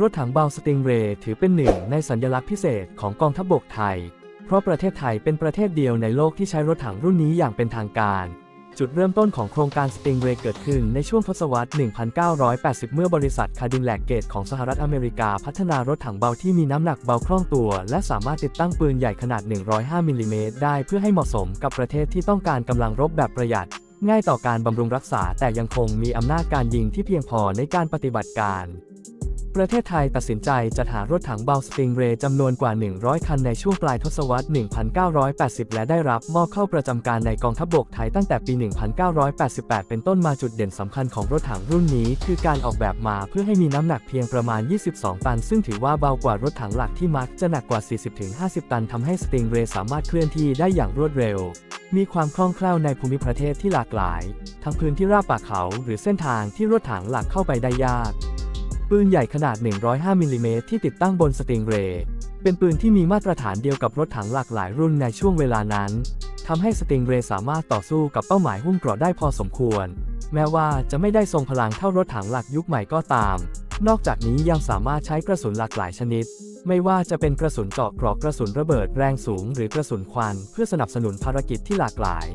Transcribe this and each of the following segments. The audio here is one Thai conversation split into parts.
รถถังเบาสติงเรย์ถือเป็นหนึ่งในสัญลักษณ์พิเศษของกองทัพบกไทย เพราะประเทศไทยเป็นประเทศเดียวในโลกที่ใช้รถถังรุ่นนี้อย่างเป็นทางการ จุดเริ่มต้นของโครงการสติงเรย์เกิดขึ้นในช่วงทศวรรษ 1980 เมื่อบริษัทคาดินแลกเกตของสหรัฐอเมริกาพัฒนารถถังเบาที่มีน้ำหนักเบาคล่องตัว และสามารถติดตั้งปืนใหญ่ขนาด 105 มิลลิเมตรได้เพื่อให้เหมาะสมกับประเทศที่ต้องการกำลังรบแบบประหยัด ง่ายต่อการบำรุงรักษาแต่ยังคงมีอำนาจการยิงที่เพียงพอในการปฏิบัติการ ประเทศไทยตัดสินใจจัดหารถถังเบาสติงเรย์จำนวนกว่า 100 คันในช่วงปลายทศวรรษ 1980 และได้รับมอบเข้าประจำการในกองทัพบกไทยตั้งแต่ปี 1988 เป็นต้นมาจุดเด่นสำคัญของรถถังรุ่นนี้ คือการออกแบบมาเพื่อให้มีน้ำหนักเพียงประมาณ 22 ตัน ซึ่งถือว่าเบากว่ารถถังหลักที่มักจะหนักกว่า 40-50 ตันทำให้สติงเรย์สามารถเคลื่อนที่ได้อย่างรวดเร็วมีความคล่องแคล่วในภูมิประเทศที่หลากหลาย ทั้งพื้นที่ราบป่าเขาหรือเส้นทางที่รถถังหลักเข้าไปได้ยาก ปืนใหญ่ขนาด 105มิลลิเมตรที่ติดตั้งบนสติงเรย์เป็นปืนที่มีมาตรฐานเดียวกับรถถังหลากหลายรุ่นในช่วงเวลานั้นทำให้สติงเรย์สามารถต่อสู้กับเป้าหมายหุ้มเกราะได้พอสมควร แม้ว่าจะไม่ได้ทรงพลังเท่ารถถังหลักยุคใหม่ก็ตาม นอกจากนี้ยังสามารถใช้กระสุนหลากหลายชนิด ไม่ว่าจะเป็นกระสุนเจาะเกราะกระสุนระเบิดแรงสูง หรือกระสุนควัน เพื่อสนับสนุนภารกิจที่หลากหลาย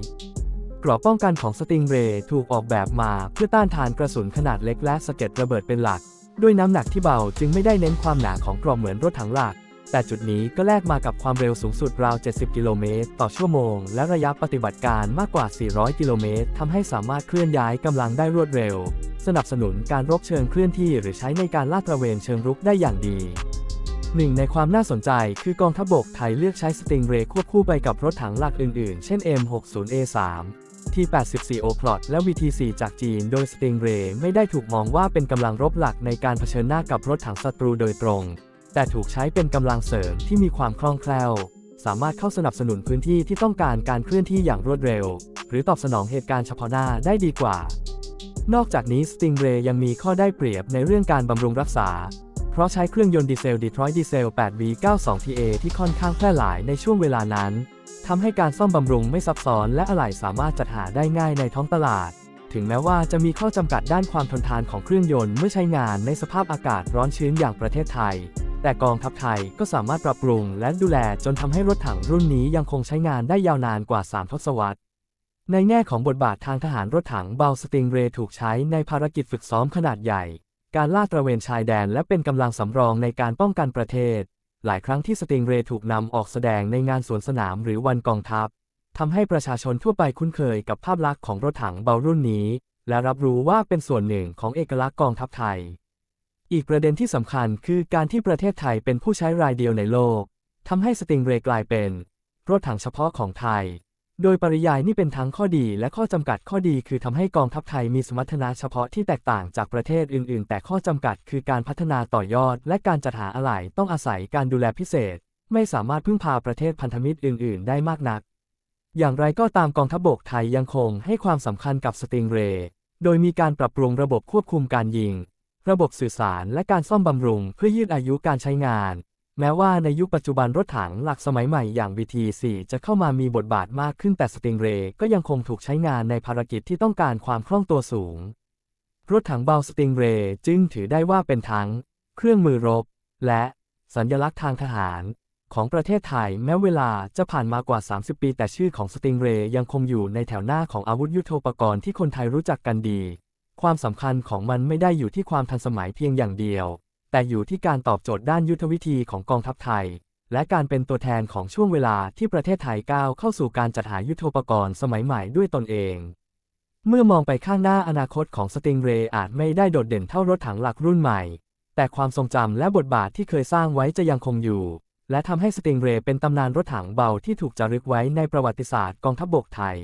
เกราะป้องกันของสติงเรย์ถูกออกแบบมาเพื่อต้านทานกระสุนขนาดเล็กและสะเก็ดระเบิดเป็นหลัก ด้วยน้ำหนักที่เบาจึงไม่ได้เน้นความหนาของกรอบเหมือนรถถังหลัก แต่จุดนี้ก็แลกมากับความเร็วสูงสุดราว 70 กิโลเมตรต่อชั่วโมง และระยะปฏิบัติการมากกว่า 400 กิโลเมตรทำให้สามารถเคลื่อนย้ายกำลังได้รวดเร็ว สนับสนุนการรบเชิงเคลื่อนที่หรือใช้ในการลาดตระเวนเชิงรุกได้อย่างดีหนึ่งในความน่าสนใจคือกองทัพบกไทยเลือกใช้สติงเรย์ควบคู่ไปกับรถถังหลักอื่นๆ เช่น M60A3 T84 o p l o t และ VT4 จากจีน โดย Stingray ไม่ได้ถูกมองว่าเป็นกำลังรบหลักในการเผชิญหน้ากับรถถังศัตรูโดยตรง แต่ถูกใช้เป็นกำลังเสริมที่มีความคล่องแคล่ว สามารถเข้าสนับสนุนพื้นที่ที่ต้องการการเคลื่อนที่อย่างรวดเร็ว หรือตอบสนองเหตุการณ์เฉพาะหน้าได้ดีกว่า นอกจากนี้ Stingray ยังมีข้อได้เปรียบในเรื่องการบำรุงรักษาเพราะใช้เครื่องยนต์ดีเซล Detroit Diesel 8V92TA ที่ค่อนข้างแพร่หลายในช่วงเวลานั้น ทำให้การซ่อมบำรุงไม่ซับซ้อนและอะไหล่สามารถจัดหาได้ง่ายในท้องตลาด ถึงแม้ว่าจะมีข้อจำกัดด้านความทนทานของเครื่องยนต์เมื่อใช้งานในสภาพอากาศร้อนชื้นอย่างประเทศไทย แต่กองทัพไทยก็สามารถปรับปรุงและดูแลจนทำให้รถถังรุ่นนี้ยังคงใช้งานได้ยาวนานกว่า 3 ทศวรรษ ในแง่ของบทบาททางทหารรถถังเบาสติงเรย์ถูกใช้ในภารกิจฝึกซ้อมขนาดใหญ่ การลาดตระเวนชายแดนและเป็นกำลังสำรองในการป้องกันประเทศ หลายครั้งที่สติงเรย์ถูกนำออกแสดงในงานสวนสนามหรือวันกองทัพทำให้ประชาชนทั่วไปคุ้นเคยกับภาพลักษณ์ของรถถังเบารุ่นนี้ และรับรู้ว่าเป็นส่วนหนึ่งของเอกลักษณ์กองทัพไทย อีกประเด็นที่สำคัญคือการที่ประเทศไทยเป็นผู้ใช้รายเดียวในโลกทำให้สติงเรย์กลายเป็น รถถังเฉพาะของไทย โดยปริยายนี่เป็นทั้งข้อดีและข้อจำกัดข้อดีคือทำให้กองทัพไทยมีสมรรถนะเฉพาะที่แตกต่างจากประเทศอื่น ๆ แต่ข้อจำกัดคือการพัฒนาต่อยอด และการจัดหาอะไหล่ต้องอาศัยการดูแลพิเศษ ไม่สามารถพึ่งพาประเทศพันธมิตรอื่น ๆ ได้มากนัก อย่างไรก็ตามกองทัพบกไทยยังคงให้ความสำคัญกับสติงเรย์โดยมีการปรับปรุงระบบควบคุมการยิง ระบบสื่อสารและการซ่อมบำรุงเพื่อยืดอายุการใช้งาน แม้ว่าในยุคปัจจุบันรถถังหลักสมัยใหม่อย่าง VT4 จะเข้ามามีบทบาทมากขึ้นแต่สติงเรย์ก็ยังคงถูกใช้งานในภารกิจที่ต้องการความคล่องตัวสูง รถถังเบาสติงเรย์จึงถือได้ว่าเป็นทั้ง เครื่องมือรบ และสัญลักษณ์ทางทหาร ของประเทศไทยแม้เวลาจะผ่านมากว่า 30 ปี แต่ชื่อของสติงเรย์ยังคงอยู่ในแถวหน้าของอาวุธยุโทโธปกรณ์ที่คนไทยรู้จักกันดี ความสำคัญของมันไม่ได้อยู่ที่ความทันสมัยเพียงอย่างเดียว แต่อยู่ที่การตอบโจทย์ด้านยุทธวิธีของกองทัพไทย และการเป็นตัวแทนของช่วงเวลาที่ประเทศไทยก้าวเข้าสู่การจัดหายุทโธปกรณ์สมัยใหม่ด้วยตนเอง เมื่อมองไปข้างหน้าอนาคตของสติงเรย์อาจไม่ได้โดดเด่นเท่ารถถังหลักรุ่นใหม่ แต่ความทรงจำและบทบาทที่เคยสร้างไว้จะยังคงอยู่ และทำให้สติงเรย์เป็นตำนานรถถังเบาที่ถูกจารึกไว้ในประวัติศาสตร์กองทัพบกไทย